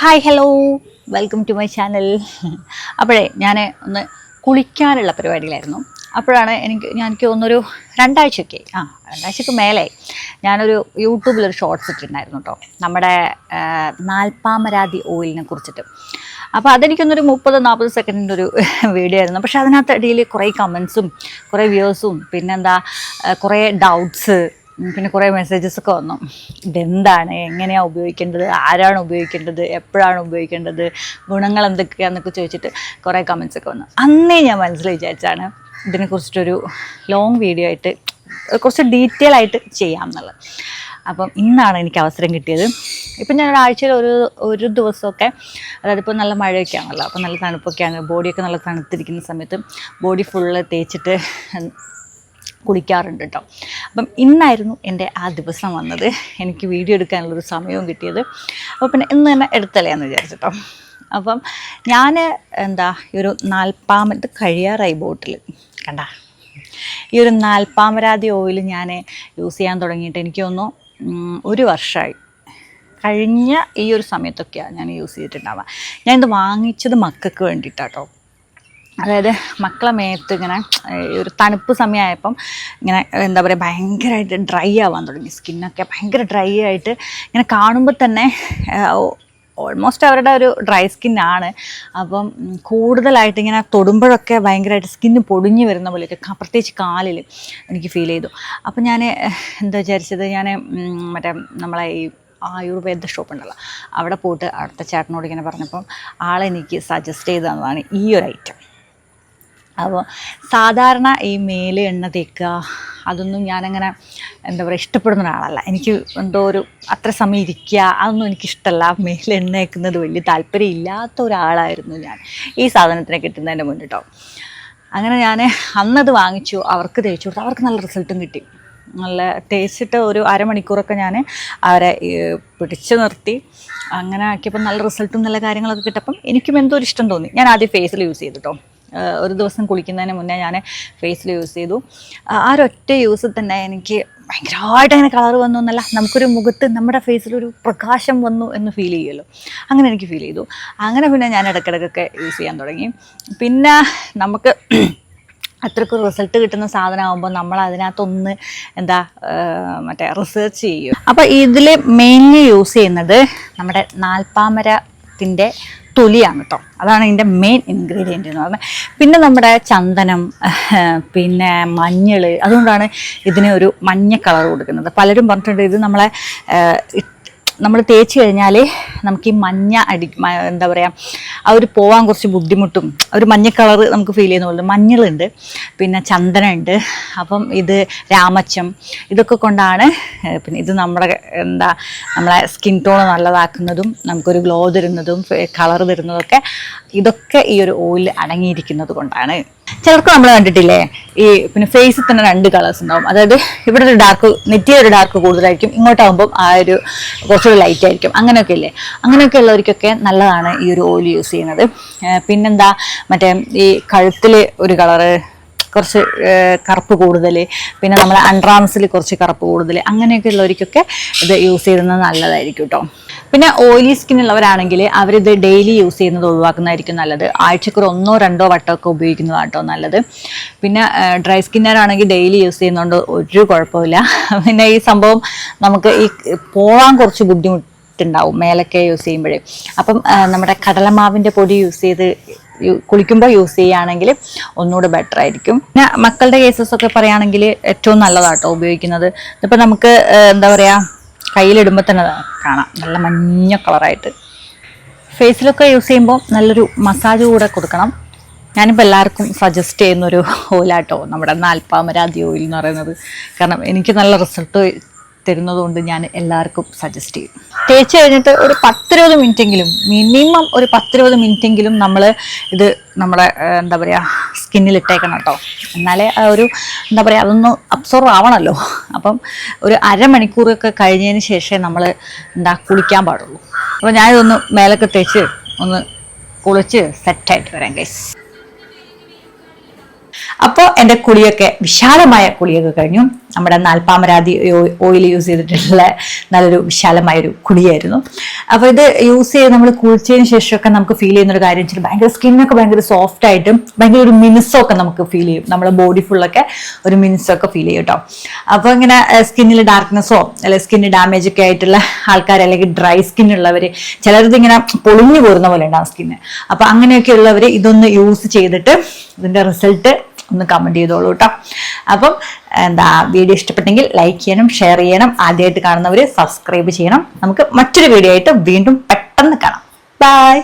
Hi hello welcome to my channel അപ്പോഴേ ഞാൻ ഒന്ന് കുളിക്കാനുള്ള പരിപാടിയിലായിരുന്നു. അപ്പോഴാണ് എനിക്ക് ഞാൻ എനിക്ക് ഒന്നൊരു രണ്ടാഴ്ചയൊക്കെ ആ രണ്ടാഴ്ചയ്ക്ക് മേലെ ഞാനൊരു യൂട്യൂബിലൊരു ഷോർട്ട്സ് ഇട്ടിട്ടുണ്ടായിരുന്നു കേട്ടോ. നമ്മുടെ നാൽപ്പാമരാതി ഓയിലിനെ കുറിച്ചിട്ട്. അപ്പോൾ അതെനിക്കൊന്നൊരു മുപ്പത് നാൽപ്പത് സെക്കൻഡിന്റെ ഒരു വീഡിയോ ആയിരുന്നു. പക്ഷേ അതിനകത്ത് ഇടയിൽ കുറേ കമൻസും കുറേ വ്യൂസും പിന്നെന്താ കുറേ ഡൗട്ട്സ് പിന്നെ കുറേ മെസ്സേജസ് ഒക്കെ വന്നു. ഇതെന്താണ് എങ്ങനെയാണ് ഉപയോഗിക്കേണ്ടത്? ആരാണ് ഉപയോഗിക്കേണ്ടത്? എപ്പോഴാണ് ഉപയോഗിക്കേണ്ടത്? ഗുണങ്ങൾ എന്തൊക്കെയാണെന്നൊക്കെ ചോദിച്ചിട്ട് കുറേ കമൻസ് ഒക്കെ വന്നു. അന്നേ ഞാൻ മനസ്സിൽ വിചാരിച്ചാണ് ഇതിനെക്കുറിച്ചിട്ടൊരു ലോങ് വീഡിയോ ആയിട്ട് കുറച്ച് ഡീറ്റെയിൽ ആയിട്ട് ചെയ്യാം എന്നുള്ളത് അപ്പം ഇന്നാണ് എനിക്ക് അവസരം കിട്ടിയത്. ഇപ്പം ഞാൻ ഒരാഴ്ചയിൽ ഒരു ഒരു ദിവസമൊക്കെ അതായത് ഇപ്പോൾ നല്ല മഴയൊക്കെ ആണല്ലോ അപ്പോൾ നല്ല തണുപ്പൊക്കെ തണുപ്പൊക്കെയാണ് ബോഡിയൊക്കെ നല്ല തണുത്തിരിക്കുന്ന സമയത്ത് ബോഡി ഫുള്ള് തേച്ചിട്ട് കുളിക്കാറുണ്ട് കേട്ടോ അപ്പം ഇന്നായിരുന്നു എന്റെ ആ ദിവസം വന്നത്. എനിക്ക് വീഡിയോ എടുക്കാനുള്ളൊരു സമയവും കിട്ടിയത്. അപ്പോൾ പിന്നെ ഇന്ന് തന്നെ എടുത്തലയാന്ന് വിചാരിച്ചിട്ടോ അപ്പം ഞാൻ എന്താ ഈ ഒരു നാൽപ്പാമത് കഴിയാറായി ബോട്ടിൽ കണ്ട? ഈ ഒരു നാൽപ്പാമരാതി ഓയിൽ ഞാൻ യൂസ് ചെയ്യാൻ തുടങ്ങിയിട്ട് എനിക്ക് തോന്നുന്നു ഒരു വർഷമായി കഴിഞ്ഞ ഈ ഒരു സമയത്തൊക്കെയാണ് ഞാൻ യൂസ് ചെയ്തിട്ടുണ്ടാവുക. ഞാനിത് വാങ്ങിച്ചത് മക്കൾക്ക് വേണ്ടിയിട്ടാട്ടോ അതായത് മക്കളെ മേത്ത് ഇങ്ങനെ ഒരു തണുപ്പ് സമയമായപ്പം ഇങ്ങനെ എന്താ പറയുക ഭയങ്കരമായിട്ട് ഡ്രൈ ആവാൻ തുടങ്ങി. സ്കിന്നൊക്കെ ഭയങ്കര ഡ്രൈ ആയിട്ട് ഇങ്ങനെ കാണുമ്പോൾ തന്നെ ഓൾമോസ്റ്റ് അവരുടെ ഒരു ഡ്രൈ സ്കിന്നാണ് അപ്പം ഉം, കൂടുതലായിട്ട് ഇങ്ങനെ തൊടുമ്പോഴൊക്കെ ഭയങ്കരമായിട്ട് സ്കിന്ന് പൊടിഞ്ഞു വരുന്ന പോലെയൊക്കെ പ്രത്യേകിച്ച് കാലിൽ എനിക്ക് ഫീൽ ചെയ്തു. അപ്പം ഞാൻ എന്താ വിചാരിച്ചത്? ഞാൻ മറ്റേ നമ്മളെ ഈ ആയുർവേദ ഷോപ്പ് ഉണ്ടല്ലോ അവിടെ പോയിട്ട് അടുത്ത ചേട്ടനോട് ഇങ്ങനെ പറഞ്ഞപ്പം ആളെനിക്ക് സജസ്റ്റ് ചെയ്തതാണ് ഈ ഒരു ഐറ്റം അപ്പോൾ സാധാരണ ഈ മേൽ എണ്ണ തേക്കുക അതൊന്നും ഞാനങ്ങനെ എന്താ പറയുക ഇഷ്ടപ്പെടുന്ന ഒരാളല്ല. എനിക്ക് എന്തോ ഒരു അത്ര സമയം ഇരിക്കുക അതൊന്നും എനിക്കിഷ്ടമല്ല മേൽ എണ്ണ തേക്കുന്നത് വലിയ താല്പര്യം ഇല്ലാത്ത ഒരാളായിരുന്നു ഞാൻ ഈ സാധനത്തിനെ കിട്ടുന്നതിന്റെ മുന്നിട്ടോ അങ്ങനെ ഞാൻ അന്നത് വാങ്ങിച്ചു. അവർക്ക് തേച്ചു കൊടുത്തു. അവർക്ക് നല്ല റിസൾട്ടും കിട്ടി. നല്ല തേച്ചിട്ട് ഒരു അരമണിക്കൂറൊക്കെ ഞാൻ അവരെ പിടിച്ചു നിർത്തി. അങ്ങനെ ആക്കിയപ്പോൾ നല്ല റിസൾട്ടും നല്ല കാര്യങ്ങളൊക്കെ കിട്ടപ്പം എനിക്കും എന്തോ ഒരു ഇഷ്ടം തോന്നി. ഞാൻ ആദ്യം ഫേസിൽ യൂസ് ചെയ്തിട്ടോ ഒരു ദിവസം കുളിക്കുന്നതിന് മുന്നേ ഞാൻ ഫേസിൽ യൂസ് ചെയ്തു. ആ ഒരൊറ്റ യൂസ് തന്നെ എനിക്ക് ഭയങ്കരമായിട്ട് അങ്ങനെ കളർ വന്നു എന്നല്ല നമുക്കൊരു മുഖത്ത് നമ്മുടെ ഫേസിലൊരു പ്രകാശം വന്നു എന്ന് ഫീൽ ചെയ്യുമല്ലോ അങ്ങനെ എനിക്ക് ഫീൽ ചെയ്തു. അങ്ങനെ പിന്നെ ഞാൻ ഇടയ്ക്കിടയ്ക്കൊക്കെ യൂസ് ചെയ്യാൻ തുടങ്ങി. പിന്നെ നമുക്ക് അത്രയ്ക്ക് റിസൾട്ട് കിട്ടുന്ന സാധനമാകുമ്പോൾ നമ്മൾ അതിനകത്തൊന്ന് എന്താ മറ്റേ റിസർച്ച് ചെയ്യും. അപ്പോൾ ഇതിൽ മെയിൻലി യൂസ് ചെയ്യുന്നത് നമ്മുടെ നാൽപ്പാമരത്തിന്റെ തൊലിയാണ് കേട്ടോ അതാണ് ഇതിന്റെ മെയിൻ ഇൻഗ്രീഡിയന്റ് എന്ന് പറഞ്ഞാൽ പിന്നെ നമ്മുടെ ചന്ദനം പിന്നെ മഞ്ഞൾ അതുകൊണ്ടാണ് ഇതിന് ഒരു മഞ്ഞ കളർ കൊടുക്കുന്നത്. പലരും പറഞ്ഞിട്ടുണ്ട് ഇത് നമ്മളെ നമ്മൾ തേച്ച് കഴിഞ്ഞാൽ നമുക്ക് ഈ മഞ്ഞ അടി എന്താ പറയുക ആ ഒരു പോവാൻ കുറച്ച് ബുദ്ധിമുട്ടും ഒരു മഞ്ഞ കളർ നമുക്ക് ഫീൽ ചെയ്യുന്ന പോലെ മഞ്ഞളുണ്ട് പിന്നെ ചന്ദനമുണ്ട് അപ്പം ഇത് രാമച്ചം ഇതൊക്കെ കൊണ്ടാണ് പിന്നെ ഇത് നമ്മുടെ എന്താ നമ്മളെ സ്കിൻ ടോൺ നല്ലതാക്കുന്നതും നമുക്കൊരു ഗ്ലോ തരുന്നതും കളർ തരുന്നതൊക്കെ ഇതൊക്കെ ഈ ഒരു ഓയിൽ അടങ്ങിയിരിക്കുന്നത് കൊണ്ടാണ്. ചിലർക്ക് നമ്മൾ കണ്ടിട്ടില്ലേ? ഈ പിന്നെ ഫേസിൽ തന്നെ രണ്ട് കളേഴ്സ് ഉണ്ടാവും. അതായത് ഇവിടെ ഒരു ഡാർക്ക് നെറ്റിയ ഒരു ഡാർക്ക് കൂടുതലായിരിക്കും. ഇങ്ങോട്ടാകുമ്പോൾ ആ ഒരു കുറച്ചൊരു ലൈറ്റ് ആയിരിക്കും. അങ്ങനെയൊക്കെ ഇല്ലേ? അങ്ങനെയൊക്കെ ഉള്ളവർക്കൊക്കെ നല്ലതാണ് ഈ ഒരു ഓയിൽ യൂസ് ചെയ്യുന്നത്. പിന്നെന്താ? മറ്റേ ഈ കഴുത്തിൽ ഒരു കളറ് കുറച്ച് കറുപ്പ് കൂടുതൽ പിന്നെ നമ്മളെ അൺട്രാംസിൽ കുറച്ച് കറുപ്പ് കൂടുതൽ അങ്ങനെയൊക്കെ ഉള്ളവർക്കൊക്കെ ഇത് യൂസ് ചെയ്യുന്നത് നല്ലതായിരിക്കും കേട്ടോ പിന്നെ ഓയിലി സ്കിൻ ഉള്ളവരാണെങ്കിൽ അവരിത് ഡെയിലി യൂസ് ചെയ്യുന്നത് ഒഴിവാക്കുന്നതായിരിക്കും നല്ലത്. ആഴ്ചക്കൊരു ഒന്നോ രണ്ടോ വട്ടമൊക്കെ ഉപയോഗിക്കുന്നതാണ് കേട്ടോ നല്ലത്. പിന്നെ ഡ്രൈ സ്കിന്നറാണെങ്കിൽ ഡെയിലി യൂസ് ചെയ്യുന്നതുകൊണ്ട് ഒരു കുഴപ്പമില്ല. പിന്നെ ഈ സംഭവം നമുക്ക് ഈ പോവാൻ കുറച്ച് ബുദ്ധിമുട്ടുണ്ടാവും മേലൊക്കെ യൂസ് ചെയ്യുമ്പോഴേ. അപ്പം നമ്മുടെ കടലമാവിന്റെ പൊടി യൂസ് ചെയ്ത് കുളിക്കുമ്പോൾ യൂസ് ചെയ്യുകയാണെങ്കിൽ ഒന്നുകൂടെ ബെറ്റർ ആയിരിക്കും. പിന്നെ മക്കളുടെ കേസസ് ഒക്കെ പറയുകയാണെങ്കിൽ ഏറ്റവും നല്ലതാട്ടോ ഉപയോഗിക്കുന്നത്. ഇതിപ്പോൾ നമുക്ക് എന്താ പറയുക കയ്യിലിടുമ്പോൾ തന്നെ കാണാം. നല്ല മഞ്ഞ കളറായിട്ട്. ഫേസിലൊക്കെ യൂസ് ചെയ്യുമ്പോൾ നല്ലൊരു മസാജ് കൂടെ കൊടുക്കണം. ഞാനിപ്പോൾ എല്ലാവർക്കും സജസ്റ്റ് ചെയ്യുന്നൊരു ഓയിലാട്ടോ നമ്മുടെ നാൽപ്പാമരാതി ഓയിൽ എന്ന് പറയുന്നത്. കാരണം എനിക്ക് നല്ല റിസൾട്ട് തരുന്നതുകൊണ്ട് ഞാൻ എല്ലാവർക്കും സജസ്റ്റ് ചെയ്യും. തേച്ച് കഴിഞ്ഞിട്ട് ഒരു പത്തിരുപത് മിനിറ്റെങ്കിലും മിനിമം ഒരു പത്തിരുപത് മിനിറ്റെങ്കിലും നമ്മൾ ഇത് നമ്മുടെ എന്താ പറയുക സ്കിന്നിൽ ഇട്ടേക്കണം കേട്ടോ. എന്നാലേ ആ ഒരു എന്താ പറയുക അതൊന്ന് അബ്സോർവ് ആവണമല്ലോ അപ്പം ഒരു അരമണിക്കൂറൊക്കെ കഴിഞ്ഞതിന് ശേഷമേ നമ്മൾ എന്താ കുളിക്കാൻ പാടുള്ളൂ. അപ്പോൾ ഞാനിതൊന്ന് മേലൊക്കെ തേച്ച് ഒന്ന് കുളിച്ച് സെറ്റായിട്ട് വരാം ഗൈസ് അപ്പോൾ എന്റെ കുളിയൊക്കെ വിശാലമായ കുളിയൊക്കെ കഴിഞ്ഞു. നമ്മുടെ നാൽപ്പാമരാതി ഓയിൽ യൂസ് ചെയ്തിട്ടുള്ള നല്ലൊരു വിശാലമായ ഒരു കുളിയായിരുന്നു. അപ്പോൾ ഇത് യൂസ് ചെയ്ത് നമ്മൾ കുളിച്ചതിന് ശേഷമൊക്കെ നമുക്ക് ഫീൽ ചെയ്യുന്ന ഒരു കാര്യം വെച്ചാൽ ഭയങ്കര സ്കിന്നൊക്കെ ഭയങ്കര സോഫ്റ്റ് ആയിട്ടും ഭയങ്കര ഒരു മിനുസമൊക്കെ നമുക്ക് ഫീൽ ചെയ്യും. നമ്മുടെ ബോഡി ഫുള്ളൊക്കെ ഒരു മിനുസമൊക്കെ ഫീൽ ചെയ്യും കേട്ടോ അപ്പോൾ ഇങ്ങനെ സ്കിന്നിൽ ഡാർക്ക്നെസ്സോ അല്ലെങ്കിൽ സ്കിന്ന് ഡാമേജ് ഒക്കെ ആയിട്ടുള്ള ആൾക്കാർ അല്ലെങ്കിൽ ഡ്രൈ സ്കിൻ ഉള്ളവർ ചിലരത് ഇങ്ങനെ പൊളിഞ്ഞു പോരുന്ന പോലെ ഉണ്ടാവും സ്കിന്ന് അപ്പോൾ അങ്ങനെയൊക്കെ ഉള്ളവർ ഇതൊന്ന് യൂസ് ചെയ്തിട്ട് ഇതിന്റെ റിസൾട്ട് ഒന്ന് കമന്റ് ചെയ്തോളൂ കേട്ടോ അപ്പം എന്താ വീഡിയോ ഇഷ്ടപ്പെട്ടെങ്കിൽ ലൈക്ക് ചെയ്യണം ഷെയർ ചെയ്യണം ആദ്യമായിട്ട് കാണുന്നവർ സബ്സ്ക്രൈബ് ചെയ്യണം. നമുക്ക് മറ്റൊരു വീഡിയോ ആയിട്ട് വീണ്ടും പെട്ടെന്ന് കാണാം. ബൈ